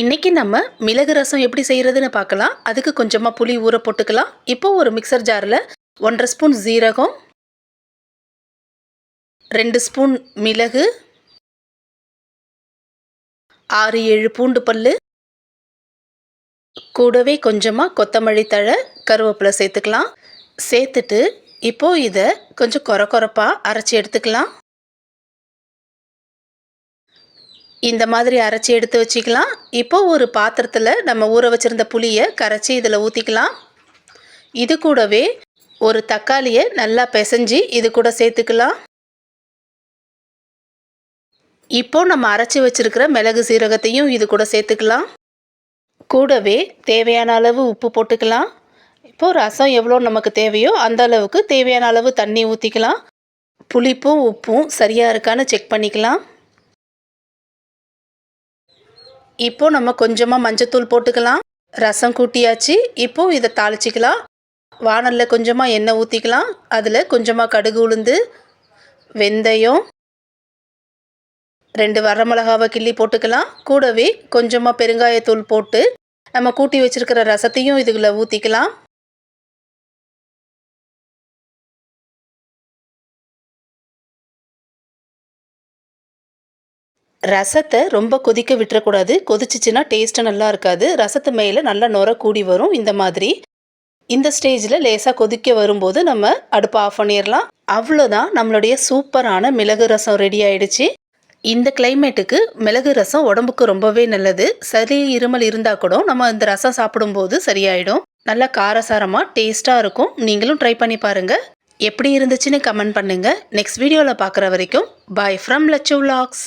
இன்றைக்கி நம்ம மிளகு ரசம் எப்படி செய்கிறதுன்னு பார்க்கலாம். அதுக்கு கொஞ்சமாக புளி ஊற போட்டுக்கலாம். இப்போ ஒரு மிக்சர் ஜாரில் ஒன்றரை ஸ்பூன் ஜீரகம் ரெண்டு ஸ்பூன் மிளகு ஆறு ஏழு பூண்டு பல்லு கூடவே கொஞ்சமாக கொத்தமல்லி தழை கருவேப்பிலை சேர்த்துக்கலாம். சேர்த்துட்டு இப்போது இதை கொஞ்சம் கொர கொரப்பாக அரைச்சி எடுத்துக்கலாம். இந்த மாதிரி அரைச்சி எடுத்து வச்சுக்கலாம். இப்போ ஒரு பாத்திரத்தில் நம்ம ஊற வச்சுருந்த புளியை கரைச்சி இதில் ஊற்றிக்கலாம் இது கூடவே ஒரு தக்காளியை நல்லா பிசைஞ்சு இது கூட சேர்த்துக்கலாம். இப்போ நம்ம அரைச்சி வச்சுருக்கிற மிளகு சீரகத்தையும் இது கூட சேர்த்துக்கலாம். கூடவே தேவையான அளவு உப்பு போட்டுக்கலாம். இப்போது ரசம் எவ்வளோ நமக்கு தேவையோ அந்த அளவுக்கு தேவையான அளவு தண்ணி ஊற்றிக்கலாம் புளிப்பும் உப்பும் சரியாக இருக்கான்னு செக் பண்ணிக்கலாம். இப்போ நம்ம கொஞ்சமாக மஞ்சத்தூள் போட்டுக்கலாம். ரசம் கூட்டியாச்சு. இப்போ இதை தாளிச்சிக்கலாம். வானலில் கொஞ்சமாக எண்ணெய் ஊற்றிக்கலாம் அதில் கொஞ்சமாக கடுகு உளுந்து வெந்தயம் ரெண்டு வரமிளகாவை கிள்ளி போட்டுக்கலாம். கூடவே கொஞ்சமாக பெருங்காயத்தூள் போட்டு நம்ம கூட்டி வச்சிருக்கிற ரசத்தையும் இதுக்குள்ளே ஊற்றிக்கலாம் ரசத்தை ரொம்ப கொதிக்க விட்டுறக்கூடாது. கொதிச்சிச்சின்னா டேஸ்ட்டு நல்லா இருக்காது. ரசத்து மேலே நல்லா நுர கூடி வரும். இந்த மாதிரி. இந்த ஸ்டேஜில் லேசாக கொதிக்க வரும்போது நம்ம அடுப்பை ஆஃப் பண்ணிடலாம் அவ்வளோதான் நம்மளுடைய சூப்பரான மிளகு ரசம் ரெடி ஆயிடுச்சு. இந்த கிளைமேட்டுக்கு மிளகு ரசம் உடம்புக்கு ரொம்பவே நல்லது. சளி இருமல் இருந்தால் கூட நம்ம இந்த ரசம் சாப்பிடும்போது சரியாயிடும். நல்லா காரசாரமாக டேஸ்ட்டாக இருக்கும். நீங்களும் ட்ரை பண்ணி பாருங்கள் எப்படி இருந்துச்சுன்னு கமெண்ட் பண்ணுங்கள் நெக்ஸ்ட் வீடியோவில் பார்க்குற வரைக்கும் பாய் ஃப்ரம் லச்சு விலாக்ஸ்